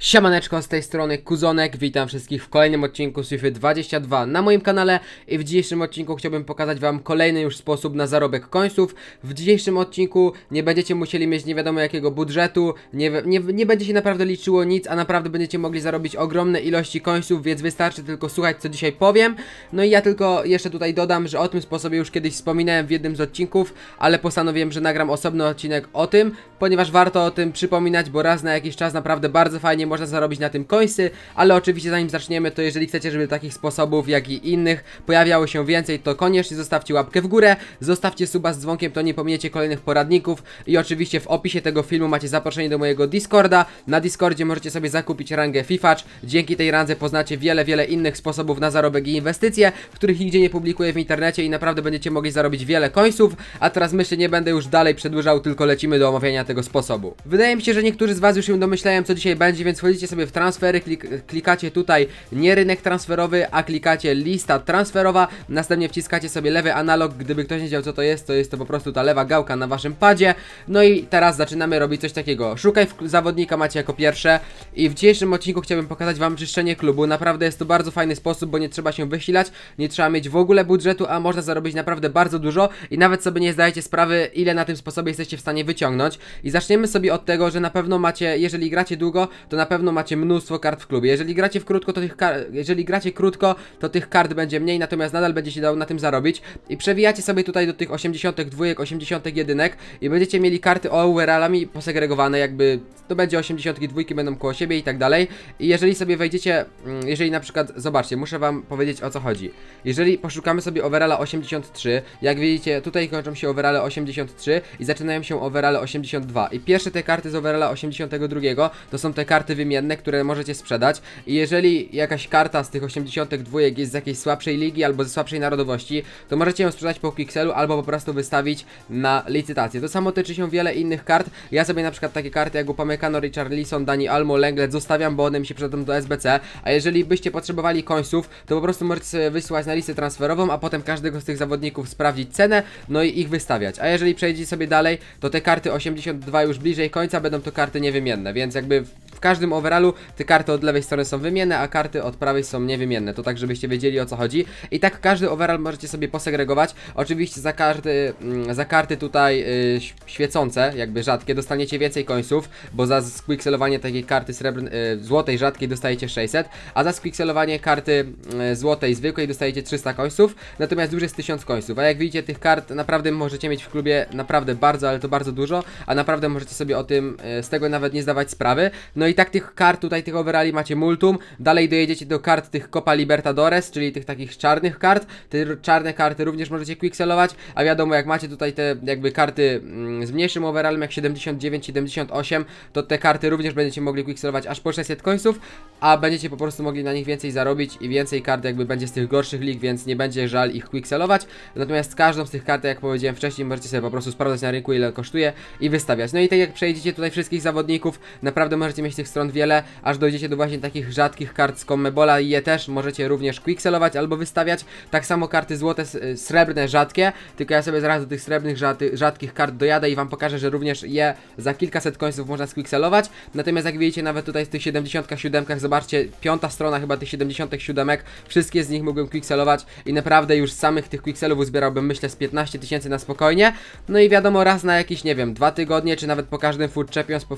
Siemaneczko, z tej strony Kuzonek, witam wszystkich w kolejnym odcinku FIFA 22 na moim kanale i w dzisiejszym odcinku chciałbym pokazać wam kolejny już sposób na zarobek końców. W dzisiejszym odcinku nie będziecie musieli mieć nie wiadomo jakiego budżetu, nie, nie, nie będzie się naprawdę liczyło nic, a naprawdę będziecie mogli zarobić ogromne ilości końców, więc wystarczy tylko słuchać co dzisiaj powiem. No i ja tylko jeszcze tutaj dodam, że o tym sposobie już kiedyś wspominałem w jednym z odcinków, ale postanowiłem, że nagram osobny odcinek o tym, ponieważ warto o tym przypominać, bo raz na jakiś czas naprawdę bardzo fajnie można zarobić na tym końsy, ale oczywiście zanim zaczniemy, to jeżeli chcecie, żeby takich sposobów, jak i innych pojawiało się więcej, to koniecznie zostawcie łapkę w górę, zostawcie suba z dzwonkiem, to nie pominiecie kolejnych poradników i oczywiście w opisie tego filmu macie zaproszenie do mojego Discorda. Na Discordzie możecie sobie zakupić rangę FIFAcz. Dzięki tej randze poznacie wiele, wiele innych sposobów na zarobek i inwestycje, których nigdzie nie publikuję w internecie i naprawdę będziecie mogli zarobić wiele końców. A teraz myślę, nie będę już dalej przedłużał, tylko lecimy do omawiania tego sposobu. Wydaje mi się, że niektórzy z Was już się domyślają, co dzisiaj będzie, więc wchodzicie sobie w transfery, klik, klikacie tutaj nie rynek transferowy, a klikacie lista transferowa, następnie wciskacie sobie lewy analog, gdyby ktoś nie wiedział co to jest, to jest to po prostu ta lewa gałka na Waszym padzie. No i teraz zaczynamy robić coś takiego. Szukaj zawodnika macie jako pierwsze i w dzisiejszym odcinku chciałbym pokazać Wam czyszczenie klubu. Naprawdę jest to bardzo fajny sposób, bo nie trzeba się wysilać, nie trzeba mieć w ogóle budżetu, a można zarobić naprawdę bardzo dużo i nawet sobie nie zdajecie sprawy, ile na tym sposobie jesteście w stanie wyciągnąć. I zaczniemy sobie od tego, że na pewno macie, jeżeli gracie długo, to na pewno macie mnóstwo kart w klubie. Jeżeli gracie w krótko, to tych jeżeli gracie krótko, to tych kart będzie mniej, natomiast nadal będzie się dało na tym zarobić. I przewijacie sobie tutaj do tych 82, 81 i będziecie mieli karty overallami posegregowane, jakby to będzie 82 będą koło siebie i tak dalej. I jeżeli sobie wejdziecie, mm, jeżeli na przykład, zobaczcie, muszę wam powiedzieć o co chodzi. Jeżeli poszukamy sobie overalla 83, jak widzicie, tutaj kończą się overale 83 i zaczynają się overale 82. I pierwsze te karty z overalla 82 to są te karty wymienne, które możecie sprzedać. I jeżeli jakaś karta z tych 82 jest z jakiejś słabszej ligi albo ze słabszej narodowości, to możecie ją sprzedać po Pixelu albo po prostu wystawić na licytację. To samo tyczy się wiele innych kart. Ja sobie na przykład takie karty jak Upamecano, Richarlison, Dani Almo, Lenglet zostawiam, bo one mi się przydadzą do SBC. A jeżeli byście potrzebowali końców, to po prostu możecie sobie wysłać na listę transferową, a potem każdego z tych zawodników sprawdzić cenę, no i ich wystawiać. A jeżeli przejdziecie sobie dalej, to te karty 82 już bliżej końca będą to karty niewymienne, więc jakby w każdym overallu te karty od lewej strony są wymienne, a karty od prawej są niewymienne. To tak, żebyście wiedzieli o co chodzi. I tak każdy overall możecie sobie posegregować. Oczywiście za karty, mm, za karty tutaj y, ś- świecące, jakby rzadkie, dostaniecie więcej końców, bo za squixelowanie takiej karty srebrn, y, złotej rzadkiej dostajecie 600, a za squixelowanie karty y, złotej zwykłej dostajecie 300 końców, natomiast już jest 1000 końców. A jak widzicie, tych kart naprawdę możecie mieć w klubie naprawdę bardzo, ale to bardzo dużo, a naprawdę możecie sobie o tym y, z tego nawet nie zdawać sprawy. No i tak tych kart tutaj, tych overalli macie multum. Dalej dojedziecie do kart tych Copa Libertadores, czyli tych takich czarnych kart. Te czarne karty również możecie quickselować, a wiadomo, jak macie tutaj te jakby karty mm, z mniejszym overallem, jak 79, 78, to te karty również będziecie mogli quickselować aż po 600 końców, a będziecie po prostu mogli na nich więcej zarobić i więcej kart jakby będzie z tych gorszych lig, więc nie będzie żal ich quickselować. Natomiast każdą z tych kart, jak powiedziałem wcześniej, możecie sobie po prostu sprawdzać na rynku ile kosztuje i wystawiać. No i tak jak przejdziecie tutaj wszystkich zawodników, naprawdę możecie mieć tych stron wiele, aż dojdziecie do właśnie takich rzadkich kart z Commebola i je też możecie również quickselować albo wystawiać. Tak samo karty złote, y, srebrne, rzadkie, tylko ja sobie zaraz do tych srebrnych, rzadkich kart dojadę i wam pokażę, że również je za kilkaset końców można squickselować. Natomiast jak widzicie nawet tutaj z tych 77 zobaczcie, piąta strona chyba tych 77 wszystkie z nich mógłbym quickselować i naprawdę już samych tych quickselów uzbierałbym myślę z 15 tysięcy na spokojnie. No i wiadomo raz na jakieś, nie wiem, dwa tygodnie, czy nawet po każdym Food Champions, po,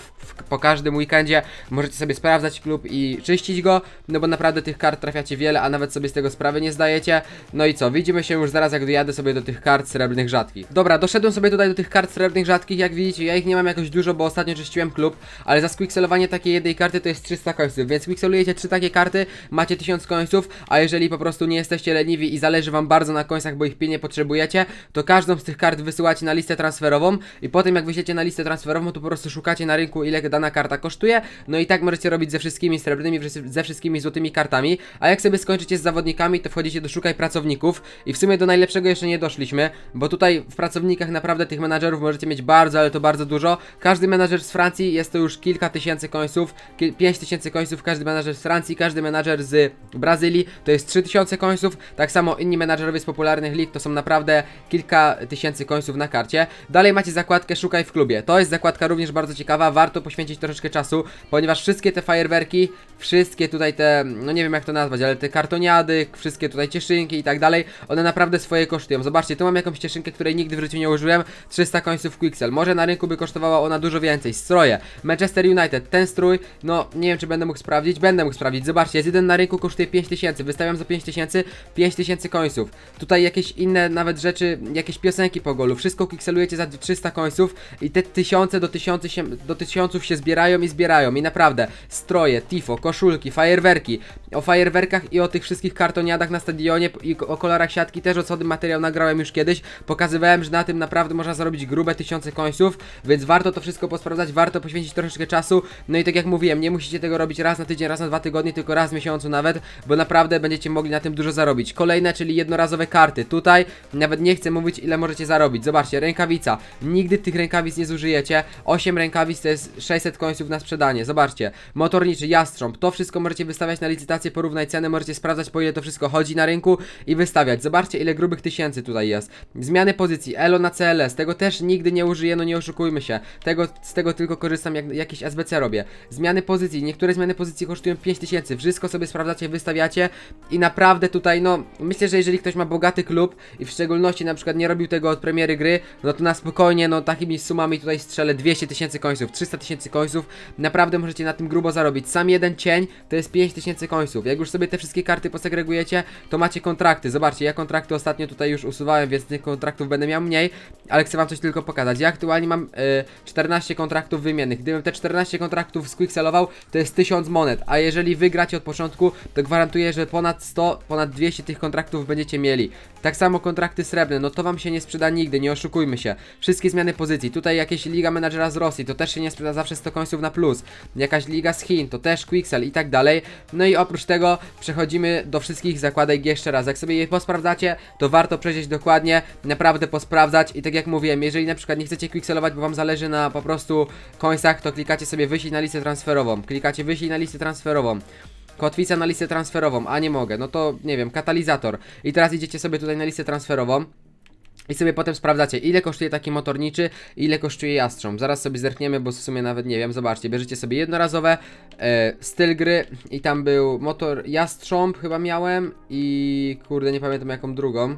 po każdym weekendzie możecie sobie sprawdzać klub i czyścić go, no bo naprawdę tych kart trafiacie wiele, a nawet sobie z tego sprawy nie zdajecie. No i co, widzimy się już zaraz jak dojadę sobie do tych kart srebrnych rzadkich. Dobra, doszedłem sobie tutaj do tych kart srebrnych rzadkich, jak widzicie, ja ich nie mam jakoś dużo, bo ostatnio czyściłem klub, ale za squixelowanie takiej jednej karty to jest 300 końców, więc squixelujecie trzy takie karty, macie 1000 końców, a jeżeli po prostu nie jesteście leniwi i zależy wam bardzo na końcach, bo ich pilnie potrzebujecie, to każdą z tych kart wysyłacie na listę transferową i potem jak wyślecie na listę transferową, to po prostu szukacie na rynku ile dana karta kosztuje, no i tak możecie robić ze wszystkimi srebrnymi, ze wszystkimi złotymi kartami, a jak sobie skończycie z zawodnikami, to wchodzicie do szukaj pracowników i w sumie do najlepszego jeszcze nie doszliśmy, bo tutaj w pracownikach naprawdę tych menadżerów możecie mieć bardzo, ale to bardzo dużo. Każdy menadżer z Francji jest to już kilka tysięcy końców, ki- pięć tysięcy końców każdy menadżer z Francji, każdy menadżer z Brazylii to jest 3000 końców, tak samo inni menadżerowie z popularnych lig to są naprawdę kilka tysięcy końców na karcie. Dalej macie zakładkę szukaj w klubie, to jest zakładka również bardzo ciekawa, warto poświęcić troszeczkę czasu, ponieważ wszystkie te fajerwerki, wszystkie tutaj te, no nie wiem jak to nazwać, ale te kartoniady, wszystkie tutaj cieszynki i tak dalej, one naprawdę swoje kosztują. Zobaczcie, tu mam jakąś cieszynkę, której nigdy w życiu nie użyłem, 300 końców Quixel. Może na rynku by kosztowała ona dużo więcej. Stroje, Manchester United, ten strój, no nie wiem czy będę mógł sprawdzić, będę mógł sprawdzić. Zobaczcie, jest jeden na rynku, kosztuje 5000, wystawiam za 5000, 5000 końców. Tutaj jakieś inne nawet rzeczy, jakieś piosenki po golu, wszystko Quixelujecie za 300 końców i te tysiące do tysiące się, do tysiąców się zbierają i zbierają naprawdę, stroje, tifo, koszulki, fajerwerki, o fajerwerkach i o tych wszystkich kartoniadach na stadionie i o kolorach siatki też osobny materiał nagrałem już kiedyś, pokazywałem, że na tym naprawdę można zarobić grube tysiące końców, więc warto to wszystko posprawdzać, warto poświęcić troszeczkę czasu, no i tak jak mówiłem, nie musicie tego robić raz na tydzień, raz na dwa tygodnie, tylko raz w miesiącu nawet, bo naprawdę będziecie mogli na tym dużo zarobić. Kolejne, czyli jednorazowe karty, tutaj nawet nie chcę mówić ile możecie zarobić, zobaczcie, rękawica, nigdy tych rękawic nie zużyjecie, 8 rękawic to jest 600 końców na sprzedanie, zobaczcie, motorniczy, jastrząb, to wszystko możecie wystawiać na licytację, porównać ceny, możecie sprawdzać po ile to wszystko chodzi na rynku i wystawiać, zobaczcie ile grubych tysięcy tutaj jest, zmiany pozycji, ELO na CLS, tego też nigdy nie użyję, no nie oszukujmy się, tego, z tego tylko korzystam jak jakieś SBC robię, zmiany pozycji, niektóre zmiany pozycji kosztują 5000, wszystko sobie sprawdzacie, wystawiacie i naprawdę tutaj, no, myślę, że jeżeli ktoś ma bogaty klub i w szczególności na przykład nie robił tego od premiery gry, no to na spokojnie, no takimi sumami tutaj strzelę 200 tysięcy końców, 300 tysięcy końców, naprawdę możecie na tym grubo zarobić. Sam jeden cień to jest 5 tysięcy końców. Jak już sobie te wszystkie karty posegregujecie, to macie kontrakty. Zobaczcie, ja kontrakty ostatnio tutaj już usuwałem, więc tych kontraktów będę miał mniej, ale chcę wam coś tylko pokazać. Ja aktualnie mam y, 14 kontraktów wymiennych. Gdybym te 14 kontraktów squixelował, to jest 1000 monet, a jeżeli wygracie od początku, to gwarantuję, że ponad 100, ponad 200 tych kontraktów będziecie mieli. Tak samo kontrakty srebrne, no to wam się nie sprzeda nigdy, nie oszukujmy się. Wszystkie zmiany pozycji, tutaj jakieś liga menadżera z Rosji, to też się nie sprzeda zawsze 100 końców na plus. Jakaś liga z Chin, to też Quixel i tak dalej. No i oprócz tego przechodzimy do wszystkich zakładek jeszcze raz. Jak sobie je posprawdzacie, to warto przejrzeć dokładnie, naprawdę posprawdzać i tak jak mówiłem, jeżeli na przykład nie chcecie Quixelować, bo wam zależy na po prostu końcach, to klikacie sobie wyślij na listę transferową. Klikacie wyślij na listę transferową. Kotwica na listę transferową, a nie mogę, no to nie wiem, katalizator. I teraz idziecie sobie tutaj na listę transferową. I sobie potem sprawdzacie, ile kosztuje taki motorniczy, ile kosztuje jastrząb. Zaraz sobie zerkniemy, bo w sumie nawet nie wiem. Zobaczcie, bierzecie sobie jednorazowe, e, styl gry i tam był motor jastrząb chyba miałem i kurde nie pamiętam jaką drugą.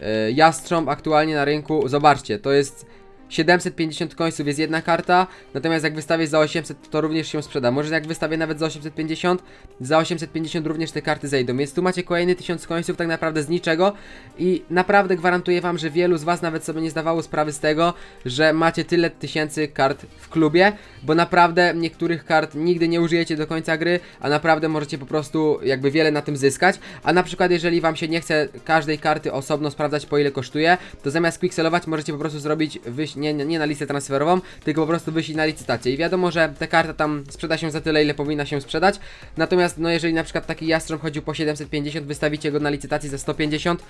E, jastrząb aktualnie na rynku, zobaczcie, to jest 750 końców jest jedna karta, natomiast jak wystawię za 800 to również się sprzeda. Może jak wystawię nawet za 850, za 850 również te karty zejdą. Więc tu macie kolejny 1000 końców tak naprawdę z niczego i naprawdę gwarantuję wam, że wielu z was nawet sobie nie zdawało sprawy z tego, że macie tyle tysięcy kart w klubie, bo naprawdę niektórych kart nigdy nie użyjecie do końca gry, a naprawdę możecie po prostu jakby wiele na tym zyskać. A na przykład jeżeli wam się nie chce każdej karty osobno sprawdzać po ile kosztuje, to zamiast quickselować możecie po prostu zrobić wyś nie, nie, na listę transferową, tylko po prostu wyjść na licytację. I wiadomo, że ta karta tam sprzeda się za tyle, ile powinna się sprzedać. Natomiast, no jeżeli na przykład taki jastrząb chodził po 750, wystawicie go na licytacji za 150,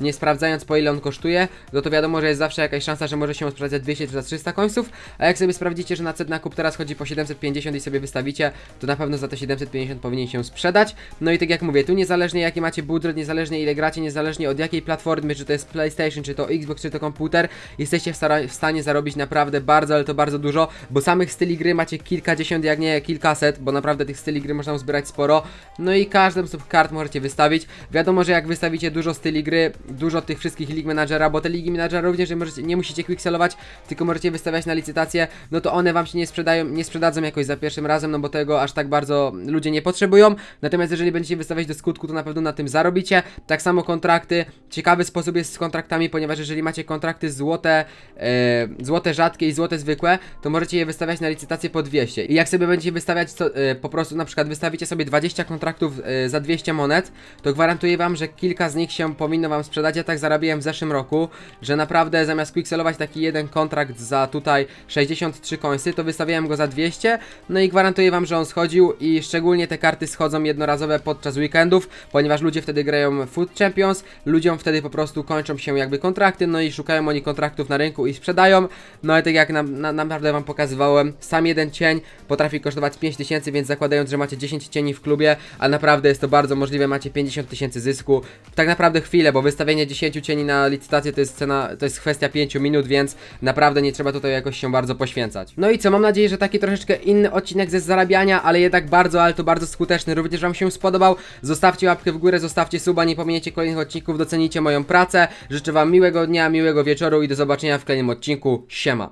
nie sprawdzając po ile on kosztuje, no to wiadomo, że jest zawsze jakaś szansa, że może się sprzedać za 200 czy za 300 końców, a jak sobie sprawdzicie, że na cen nakup teraz chodzi po 750 i sobie wystawicie, to na pewno za te 750 powinien się sprzedać. No i tak jak mówię, tu niezależnie jaki macie budżet, niezależnie ile gracie, niezależnie od jakiej platformy, czy to jest PlayStation, czy to Xbox, czy to komputer, jesteście w, w stanie zarobić naprawdę bardzo, ale to bardzo dużo, bo samych styli gry macie kilkadziesiąt, jak nie kilkaset, bo naprawdę tych styli gry można uzbierać sporo. No i każdą z tych kart możecie wystawić. Wiadomo, że jak wystawicie dużo styli gry, dużo tych wszystkich lig menadżera, bo te ligi menadżera również nie, możecie, nie musicie quickselować, tylko możecie wystawiać na licytację, no to one wam się nie sprzedają, nie sprzedadzą jakoś za pierwszym razem, no bo tego aż tak bardzo ludzie nie potrzebują. Natomiast jeżeli będziecie wystawiać do skutku, to na pewno na tym zarobicie. Tak samo kontrakty. Ciekawy sposób jest z kontraktami, ponieważ jeżeli macie kontrakty złote, e, złote rzadkie i złote zwykłe, to możecie je wystawiać na licytację po 200. I jak sobie będziecie wystawiać co, e, po prostu na przykład wystawicie sobie 20 kontraktów e, za 200 monet, to gwarantuję wam, że kilka z nich się powinno wam sprzedać. Ja tak zarabiałem w zeszłym roku, że naprawdę zamiast quickselować taki jeden kontrakt za tutaj 63 końsy, to wystawiałem go za 200. No i gwarantuję wam, że on schodził i szczególnie te karty schodzą jednorazowe podczas weekendów, ponieważ ludzie wtedy grają Food Champions, ludziom wtedy po prostu kończą się jakby kontrakty, no i szukają oni kontraktów na rynku i sprzedają. No i tak jak na, na, naprawdę wam pokazywałem, sam jeden cień potrafi kosztować 5000, więc zakładając, że macie 10 cieni w klubie, a naprawdę jest to bardzo możliwe, macie 50 tysięcy zysku. Tak naprawdę chwilę, bo wystawienie 10 cieni na licytację to jest cena, to jest kwestia 5 minut, więc naprawdę nie trzeba tutaj jakoś się bardzo poświęcać. No i co, mam nadzieję, że taki troszeczkę inny odcinek ze zarabiania, ale jednak bardzo, ale to bardzo skuteczny. Również Wam się spodobał. Zostawcie łapkę w górę, zostawcie suba, nie pominiecie kolejnych odcinków, docenicie moją pracę. Życzę Wam miłego dnia, miłego wieczoru i do zobaczenia w kolejnym odcinku. Siema.